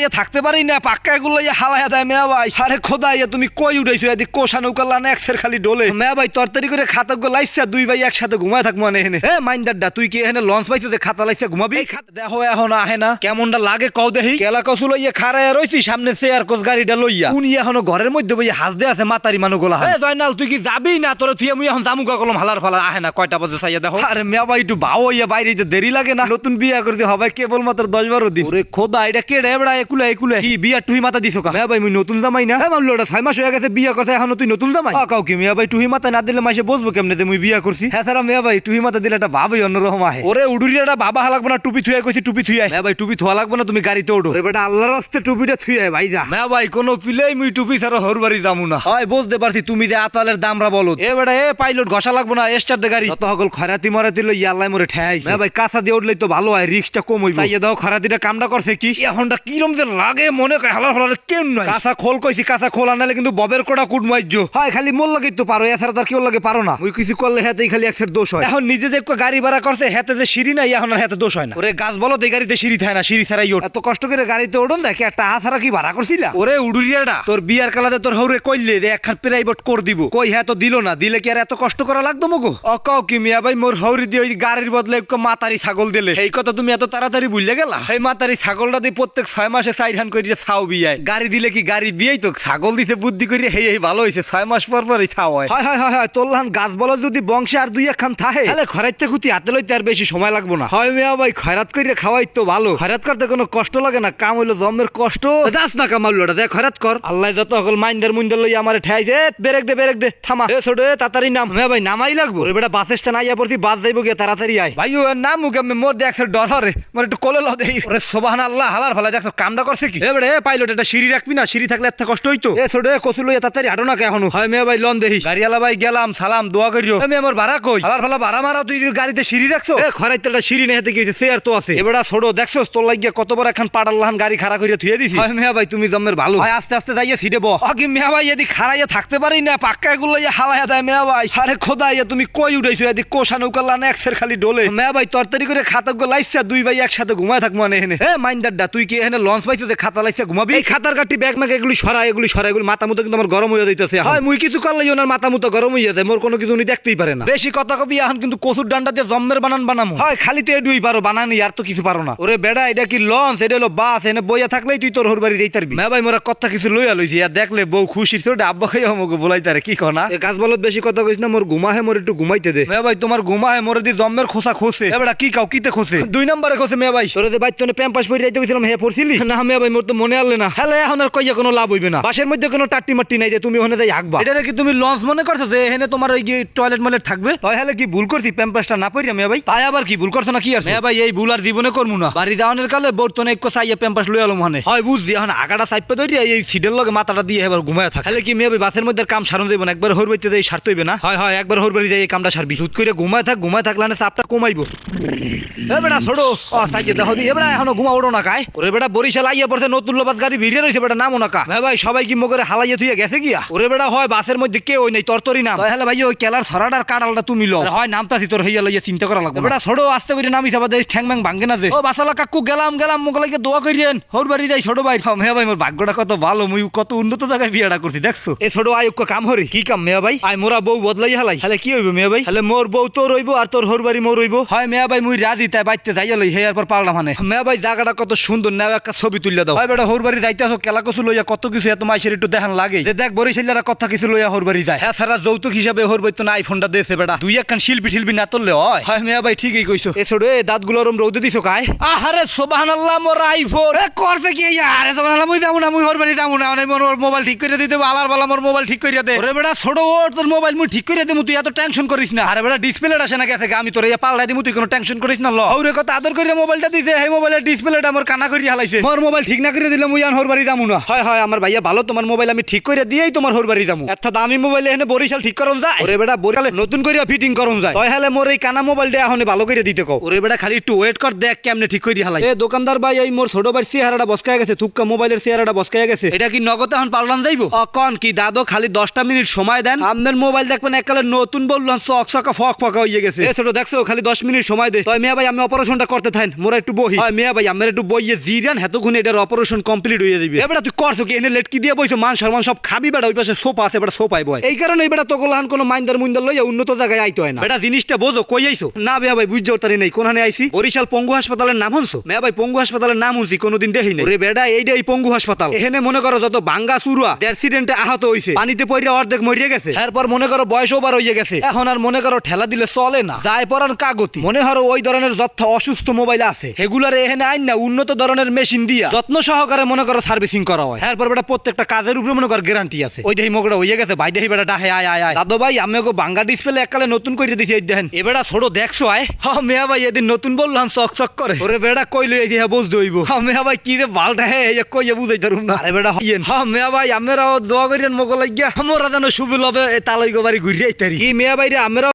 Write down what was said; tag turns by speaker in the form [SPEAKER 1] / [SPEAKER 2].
[SPEAKER 1] ইয়া থাকতে পারি না পাক্কা এগুলো ইয়া হালায়া দেয় মেয়া ভাই। আরে খোদা ইয়া তুমি কই উঠাইছো? এদিক কোষা নৌকা লানে একসের খালি ডোলে। মেয়া ভাই তরতারি করে খাতা গো লাইছা দুই ভাই একসাথে ঘুমায় থাকব মানে এখানে। এ মাইন্দারডা তুই কি এখানে লঞ্চ পাইছো যে খাতা লাইছা ঘুমাবি? দেখো এখন আহে না। কেমনটা লাগে কও দেহি কেলা কসু লইয়া খাড়ায় রইছি সামনে চেয়ার কোস গাড়িটা লইয়া। উনি এখনও ঘরের মধ্যে বইয়া হাস দে আছে মাতারি মানু গোলা এ জয়নাল তুই কি যাবি না? তোর তুই মুই এখন জামুকা কলম হালার ফালা আহে না কয়টা বাজে চাইয়া দেখো। আরে মেয়া ভাই একটু ভাও ইয়া বাইরে দেরি লাগে না। নতুন বিয়া করতে হবে কেবল মাত্র দশ বারো দিন। ওরে খোদা এটা কে রে এবড়া একুলে একুলে। কি বিয়া তুই মাথা দিছো কা? মেয়া ভাই মুই নতুন জামাই না। হ্যাঁ মামলো ওটা ছয় মাস হয়ে গেছে বিয়া করতে এখন তুই নতুন জামাই? কাউ কি মেয়া ভাই তুই মাথা না দিলে মাসে বসবো কেমনে যে মুই বিয়া করছি হ্যাঁ স্যার মেয়া ভাই তুই মাথা দিলে একটা ভাবই অন্যরকম আহে। ওরে উডুরি একটা বাবা লাগবে না টুপি থুয়ে কইছি টুপি থুয়ে মেয়া ভাই টুপি থোয়া লাগবে না তুমি গাড়িতে ওঠো এবার আল্লাহর রাস্তে টুপিটা থুয়ে ভাই যা। মেয়া ভাই কোনো পিলেই মুই টুপি ছাড়া হর বাড়ি যামু না। হয় বুঝতে পারছি তুমি যে আতালের দামরা বলো এ বেটা এ পাইলট ঘষা লাগবো না এস্টার দে গাড়ি। যত সকল খরাতি মরাতি লই ইয়াল্লাই মরে ঠেয়াইছে মেয়া ভাই কাঁচা দিয়ে উঠলেই তো ভালো হয় রিক্সটা কম হইব। চাইয়ে দাও খরাতিটা কামটা করছে কি? এখনটা কিরম যে লাগে মনে কয় হালার হালার কেন কাঁচা খোল কইছি কাঁচা খোল আনালে কিন্তু ববের কোটা কুট হয় খালি মোল লাগে তো পারো এছাড়া তার কেউ লাগে পারো না। মুই কিছু করলে হাতেই খালি একসের দোষ হয়। এখন নিজে যে গাড়ি ভাড়া করছে হাতে যে সিঁড়ি নাই এখন আর হাতে দোষ হয় না। ওরে গাছ বলো এই গাড়িতে সিঁড়ি থাকে না সিঁড়ি ছাড়াই ওঠ। এত কষ্ট করে গাড়িতে ওঠন দেখে একটা হা ছাড়া কি ভাড়া করছিলা? ওরে উডুরিয়াটা তোর বিয়ার কালাতে তোর হৌরে কইলে যে একখান প্রাইভেট কর দিব। কই হ্যাঁ তো দিল না দিলে কি আর এত কষ্ট করা লাগতো মগো? অ কও কি মিয়া ভাই মোর হৌরি দিয়ে ওই গাড়ির বদলে মাতারি ছাগল দিলে। এই কথা তুমি এত তাড়াতাড়ি বুঝলে গেলা? এই মাতারি ছাগলটা দিয়ে প্রত্যেক ছয় মাসে চার হান করে ছাও বিয়ায়। গাড়ি দিলে কি গাড়ি বিয়েই তো? ছাগল দিতে বুদ্ধি করে হেই এই ভালো হয়েছে ছয় মাস পর পরই ছাও হয়। হয় হয় হয় তোল্লান গাছ বল যদি বংশে আর দুই একখান থাকে। তাহলে খরাইতে গুতি হাতে লইতে আর বেশি সময় লাগবো না। হয় মিয়া ভাই খয়রাত করে খাওয়াই তো ভালো। খয়রাত করতে কোনো কষ্ট লাগে না কাম হইল জমের কষ্ট। যাস না কামাল লোটা দেখ খয়রাত কর। আল্লাহ যত সকল মাইন্দার মুইন্দার লই আমার ঠাইছে বেরেক দে বেরেক দে থামা। এ ছোট এ তাড়াতাড়ি নাম। হ্যাঁ ভাই নামাই লাগবো। ওরে বেটা বাস স্ট্যান্ড আইয়া পড়ছি বাস যাইবো গিয়ে তাড়াতাড়ি আয়। ভাই ও নাম মুখে মোর দেখছে ডর হরে মোর একটু কোলে লো দেই। ওরে সোবাহান আল্লাহ হালার ভালা দেখছ কামটা করছে কি? এ বেটা এ পাইলট এটা সিঁড়ি রাখবি না সিঁড়ি থাকলে এত কষ্ট হইতো? এ ছোট এ কচু লইয়া তাড়াতাড়ি হাঁটো না এখনও? হয় মেয়ে ভাই লন দেহি। গাড়িওয়ালা ভাই গেলাম সালাম দোয়া করিও। আমি আমার ভাড়া কই? হালার ফালা ভাড়া মারা তুই গাড়িতে সিঁড়ি রাখছো? এ খরাইতে একটা সিঁড়ি নেহাতে গিয়েছে সে আর তো আছে। এবারে ছোট দেখছ তোর লাগিয়া কত বড় এখন পাড়াল্লাহান গাড়ি খাড়া করিয়া থুয়ে দিছি। হয় মেয়া ভাই তুমি জমের ভালো। ভাই আস্তে আস্তে যাইয়া সিটে বহ। আগে মেয়া ভাই এদিক খাড়াইয়া থাকতে পারি না পাক্কা এগুলো ইয়া হালাইয়া দেয় মেয়া ভাই। আরে খোদা ইয়া তুমি কই উঠাইছো? এদিক কোষা নৌকা লানে একসের খালি ডোলে। মেয়া ভাই তরতারি করে খাতা গো লাইছা দুই ভাই একসাথে ঘুমায় থাকব মানে এখানে এ মাইন্দারডা তুই কি এখানে লঞ্চ পাইছো যে খাতা লাইছা ঘুমাবি? এই খাতার কাটি ব্যাগ ম্যাগ এগুলি সরা এগুলি সরা এগুলি মাথা মতো কিন্তু আমার গরম হয়ে যাইতেছে হয় মুই কিছু করলেই ওনার মাথা মতো গরম হয়ে যায় মোর কোনো কিছু উনি দেখতেই পারে না। বেশি কথা কবি এখন কিন্তু কচুর ডান্ডা দিয়ে জম্মের বানান বানামো। হয় খালি তো এডুই পারো বানানি আর তো কিছু পারো না। ওরে বেড়া এটা কি লঞ্চ? এটা হলো বাস এনে বইয়া থাকলেই তুই তোর হরবাড়ি যাই তারবি মে ভাই মোরা কথা কিছু লইয়া লইছি আর দেখলে বউ খুশি ছোট আব্বা খাই আমাকে বলাই তারে কি কনা? এ কাজ বলত বেশি কথা কইস না মোর ঘুমাহে মোর একটু ঘুমাইতে দে। মে ভাই তোমার ঘুমাহে মোরে দি জম্মের খোসা খোসে। এ কি কাও কিতে খোসে? দুই নম্বরে খোসে মে ভাই। তোরে বাইত তোনে প্যাম্পাস পরি যাইতে গেছিলাম হে পড়ছিলি? না মে ভাই মোর তো মনে আনলে না। হেলে এখন আর কইয়া কোনো লাভ হইবে না। বাসের মধ্যে কোনো টাট্টি মাট্টি নাই যে তুমি ওখানে যাই হাঁকবা। এটা কি তুমি লঞ্চ মনে করছ যে এখানে তোমার ওই টয়লেট মলেট থাকবে? তাই হলে কি ভুল করছি? প্যাম্পাসটা না পড়ি ভাই? তাই আবার কি ভুল করছ না কি মে ভাই এই ভুল আর জীবনে করমু না। বাড়ি দাওয়ানের কালে বর্তনে একটু চাইয়া প্যাম্পাস লই আলো মনে হয় বুঝছি। এখন আগাটা সাইপে ধরি এই সিটের লগে মাথাটা দিয়ে এবার ঘুমায় থাকে। তাহলে কি মেয়ে ভাই বাসের মধ্যে কাম সারন যাইব না? একবার হরবাইতে যাই সারতে হইবে না? হয় হয় একবার হরবাড়ি যাই এই কামটা সারবি। সুদ করে ঘুমায় থাক ঘুমায় থাকলে চাপটা কমাইবো। এ বেটা ও দেখো দি। এখনও ঘুমা ওড়ো না কায়। ওরে বেটা বরিশাল আইয়া পড়ছে নতুন লোবাদ গাড়ি ভিড়ে রয়েছে বেটা নামো না কা। ভাই সবাই কি মগরে হালাইয়া থুইয়া গেছে গিয়া? ওরে বেটা হয় বাসের মধ্যে কে ওই নাই তরতরি নাম। তাহলে ভাই ওই কেলার সরাডার কাটালটা তুমি লো হয় নামতাছি তোর হইয়া লইয়া চিন্তা করা লাগবে বেটা ছোড়ো আস্তে করে নামি যাবা দেশ ঠ্যাং ম্যাং ভাঙ্গে না যে। ও বাসালা কাকু গেলাম গেলাম মোগলাকে দোয়া করিয়েন হোর বাড়ি যাই ছোট ভাই। মেয়া ভাই মোর ভাগ্যটা কত ভালো মুই কত উন্নত জায়গায় বিয়েটা করছি দেখছ? এ ছোট আয়ুক্য কাম হরি। কি কাম মেয়া ভাই? আই মোরা বউ বদলাই হালাই। তাহলে কি হইব মেয়া ভাই? তাহলে মোর বউ তোর রইব আর তোর হোর বাড়ি মোর রইব। হয় মেয়া ভাই মুই রাজি তাই বাইতে যাইয়া লই হেয়ার পর পারলাম মানে। মেয়া ভাই জায়গাটা কত সুন্দর নাও একটা ছবি তুলিয়া দাও। হয় বেটা হোর বাড়ি যাইতে আসো কেলা কচু লইয়া কত কিছু এত মাইসের একটু দেখান লাগে। যে দেখ বরিশালেরা কথা কিছু লইয়া হোর বাড়ি যায়। হ্যাঁ সারা যৌতুক হিসাবে হোর বাড়ি তো না আইফোনটা দেছে বেটা। দুই একখান শিল্পী শিল্পী না তুললে হয়। হয় মেয়া ভাই ঠিকই কইছো। এ ছোট এ দাঁতগুলো রম রৌদে দিছো কায়? আহারে সুবহানাল্লাহ মোর আইফোন এ করছে কি? আরে সুবহানাল্লাহ মুই যামু না মুই হোর বাড়ি যামু না। অনেক মোর মোবাইল ঠিক করে দিতে আলার বালা মোর মোবাইল ঠিক করে দে। ওরে বেটা ছোট ওর তোর মোবাইল মুই ঠিক করে দেমু তুই এত টেনশন করিস না। আরে বেটা ডিসপ্লেটা আসে না গেছে আমি তোর ইয়া পাল্লাই দিমু তুই কোনো টেনশন করিস না ল। ওরে কথা আদর করে মোবাইলটা দিছে এই মোবাইলের ডিসপ্লেটা মোর কানা করি হালাইছে। মোর মোবাইল ঠিক না করে দিলে মুই আন হোর বাড়ি যামু না। হয় হয় আমার ভাইয়া ভালো তোমার মোবাইল আমি ঠিক করে দিয়েই তোমার হোর বাড়ি যামু। এত দামি মোবাইল এখানে বরিশাল ঠিক করন যায়? ওরে বেটা বরিশালে নতুন করে ফিটিং করন যায়। তাই হলে মোর এই কানা মোবাইলটা এখন ভালো করে দিতে কও? ওরে বেটা খালি একটু ওয়েট কর দেখ কেমনে ঠিক করে হালাই। এ দোকানদার ভাই এই মোর ছোট ভাই চেহারাটা বসকায় গেছে তুক্কা মোবাইলের চেহারাটা বসকায় গেছে। এটা কি নগদ এখন পাল্টান যাইবো? অ কন কি দাদো খালি দশটা মিনিট সময় দেন। আপনার মোবাইল দেখবেন এককালে নতুন বললাম চক চকা ফক ফকা হয়ে গেছে। এ ছোট দেখছ খালি দশ মিনিট সময় দে। তাই মিয়া ভাই আমি অপারেশনটা করতে থাকেন মোরা একটু বহি। হয় মিয়া ভাই আমার একটু বইয়ে জিরান হেতু ততক্ষণ এটার অপারেশন কমপ্লিট হয়ে যাবে। এবার তুই করছ কি এনে লেটকি দিয়ে বইছো? মান সম্মান সব খাবি বেড়া ওই পাশে সোফা আছে বেটা সোফাই বয়। এই কারণে এবার তো গোলাহান কোনো মাইন্দার মুইন্দার লইয়া উন্নত জায়গায় আইতো হয় না। বেটা জিনিসটা বোঝো কই আইছো? না ভাইয়া ভাই বুঝছ তারি নেই কোনখানে আইছি? বরিশাল পঙ্গু হাসপাতালের নাম শুনছো? মেয়া ভাই পঙ্গু হাসপাতালের নাম শুনছি কোনোদিন দেখি নাই। ওরে বেটা এইটা এই পঙ্গু হাসপাতাল। এখানে মনে করো যত বাঙ্গা চুরুয়া অ্যাক্সিডেন্টে আহত হইছে পানিতে পড়ে অর্ধেক মরিয়ে গেছে। এরপর মনে করো বয়স ওভার হইয়ে গেছে। এখন আর মনে করো ঠেলা দিলে চলে না। যায় পরান কাগতি। মনে হরো ওই ধরনের যথ অসুস্থ মোবাইল আছে। এগুলার এখানে আইন না উন্নত ধরনের মেশিন দিয়া। যত্ন সহকারে মনে করো সার্ভিসিং করা হয়। এরপর বেটা প্রত্যেকটা কাজের উপরে মনে করো গ্যারান্টি আছে। ওই দেহি মোগড়া হইয়ে গেছে। বেটা ডাহে, আয় আয় ভাই, আমি বাঙ্গা ডিসপ্লে এককালে নতুন করে দিছি, এই দেখেন। এবেটা ছোট দেখছ, আয়। হ, মেয়া ভাই, এদিন নতুন বললাম, চক চক করে। ওরে বেটা কইলো, এই যে বুঝতে হইব। হ, মেয়া ভাই, কি রে বালটা হে এই কইয়া বুঝাই ধরুন না। আরে বেটা, হইয়েন। হ, মেয়া ভাই আমরা দোয়া করিয়েন, মগো লাগিয়া। আমরা যেন শুভ লবে তালই গোবারি ঘুরিয়ে আইতারি। কি মেয়া ভাই রে আমরা